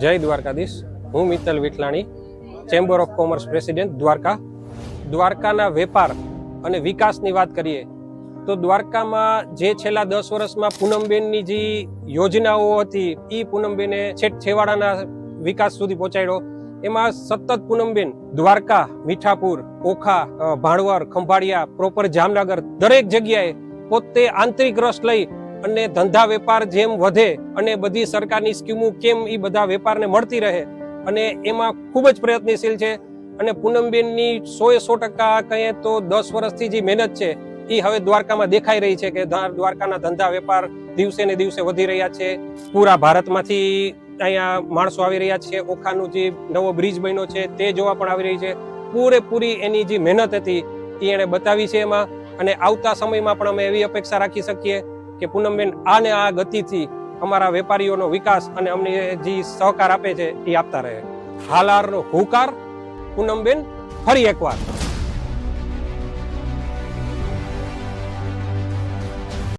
જય દ્વારકાધીશ. હું Mittal Vithlani chamber of commerce president Dwarka. દ્વારકાના વેપાર અને વિકાસની વાત કરીએ, તો દ્વારકામાં જે છેલ્લા દસ વર્ષમાં પૂનમબેનની જે યોજનાઓ હતી એ પૂનમબેને છેક છેવાડાના વિકાસ સુધી પહોંચાડ્યો. એમાં સતત પૂનમબેન, દ્વારકા, મીઠાપુર, ઓખા ભાણવર ખંભાળિયા, પ્રોપર જામનગર, દરેક જગ્યાએ પોતે આંતરિક રસ લઈ અને ધંધા વેપાર જેમ વધે અને બધી સરકારની સ્કીમો કેમ એ બધા વેપારને મળતી રહે અને એમાં ખૂબ જ પ્રયત્નશીલ છે અને પૂનમબેનની સો એ સો ટકા કહીએ તો દસ વર્ષથી જે મહેનત છે એ હવે દ્વારકામાં દેખાઈ રહી છે કે દ્વારકાના ધંધા વેપાર દિવસે ને દિવસે વધી રહ્યા છે. પૂરા ભારતમાંથી અહીંયા માણસો આવી રહ્યા છે. ઓખાનું જે નવો બ્રિજ બન્યો છે તે જોવા પણ આવી રહી છે. પૂરેપૂરી એની જે મહેનત હતી એ એણે બતાવી છે એમાં અને આવતા સમયમાં પણ અમે એવી અપેક્ષા રાખી શકીએ કે પૂનમબેન આ ને આ ગતિથી અમારા વેપારીઓનો વિકાસ અને અમને જે સહકાર આપે છે, એ આપતા રહે. હાલારનો હુકાર પૂનમબેન ફરી એકવાર.